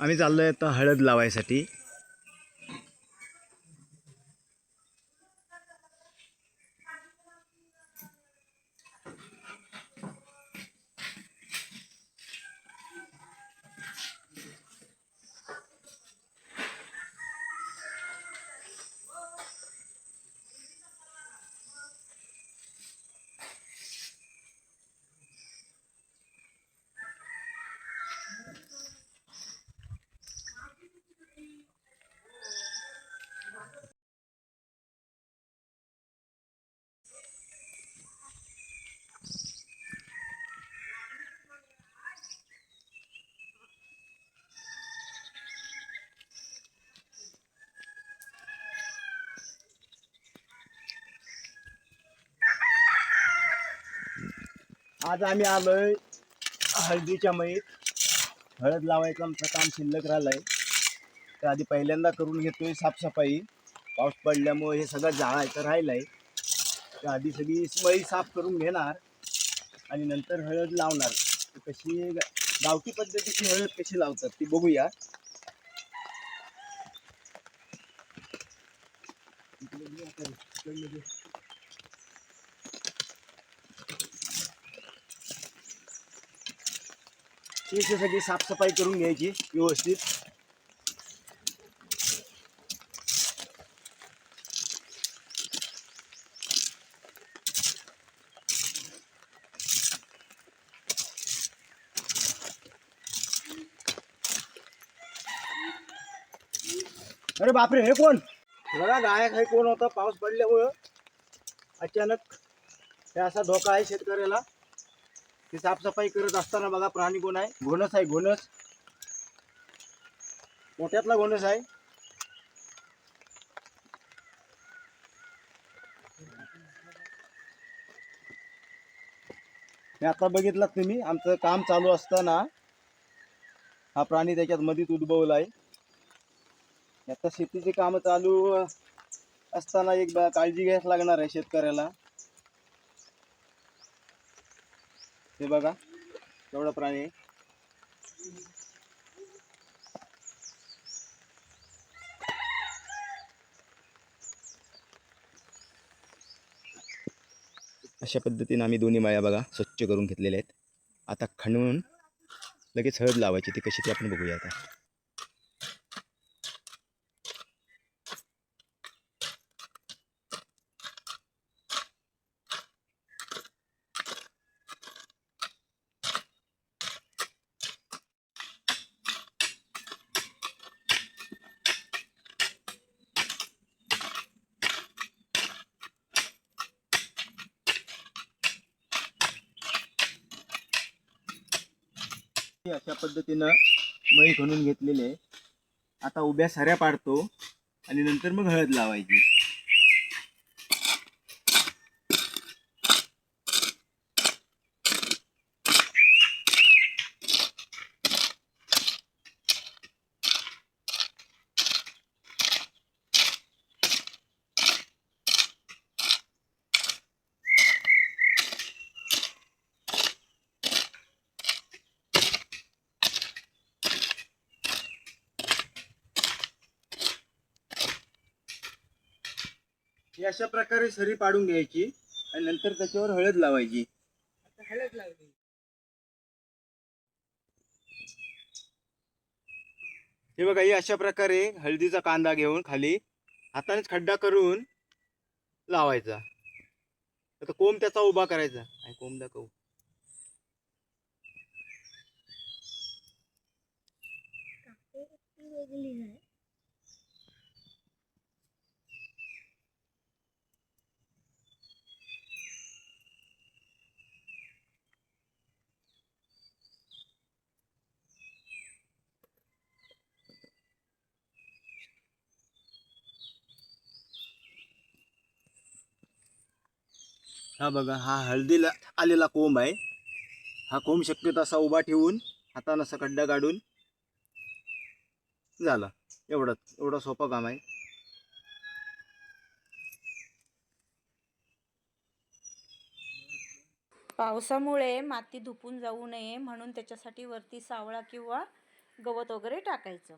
आम्ही चाललो आहे आता हळद लावायसाठी. आज आम्ही आलोय हळदीच्या मळीत. हळद लावायचं आमचं काम शिल्लक राहिलंय. तर आधी पहिल्यांदा करून घेतोय साफसफाई. पाऊस पडल्यामुळे हे सगळं जाळायचं राहिलंय. तर आधी सगळी मळी साफ करून घेणार आणि नंतर हळद लावणार. कशी ग- गावठी पद्धतीची हळद कशी लावतात ती बघूया. ती सगळी साफसफाई करून घ्यायची व्यवस्थित. अरे बापरे हे कोण? बघा गायक हे कोण होता? पाऊस पडल्यामुळं अचानक हे असा धोका आहे शेतकऱ्याला. ते साफसफाई करत असताना बघा प्राणी कोण आहे? घोणस आहे घोणस. मोठ्यातला घोणस आहे. आता बघितलात तुम्ही आमचं काम चालू असताना हा प्राणी त्याच्यात मधीत उद्भवला आहे. आता शेतीची काम चालू असताना एक काळजी घ्यायला लागणार आहे शेतकऱ्याला. हे बघा एवढा प्राणी आहे. अशा पद्धतीने आम्ही दोन्ही माळ्या बघा स्वच्छ करून घेतलेल्या आहेत. आता खणून लगेच हळद लावायची ती कशी ती आपण बघूया आता. अशा पद्धतीनं मळी खणून घेतलेले आता उभ्या सऱ्या पाडतो आणि नंतर मग हळद लावायची. ही अशा प्रकारे सरी पाडून घ्यायची आणि नंतर त्याच्यावर हळद लावायची. हळद लावली. हे बघा ही अशा प्रकारे हळदीचा कांदा घेऊन खाली हातानेच खड्डा करून लावायचा. आता कोंब त्याचा उभा करायचा. आणि कोंब दाखवू वेगळी आहे हा बघा हा हळदीला आलेला कोंब आहे. हा कोंब शक्यतो असा उभा ठेवून हातानं असा खड्डा काढून झाला. एवढंच एवढं सोपं काम आहे. पावसामुळे माती धुपून जाऊ नये म्हणून त्याच्यासाठी वरती सावळा किंवा गवत वगैरे टाकायचं.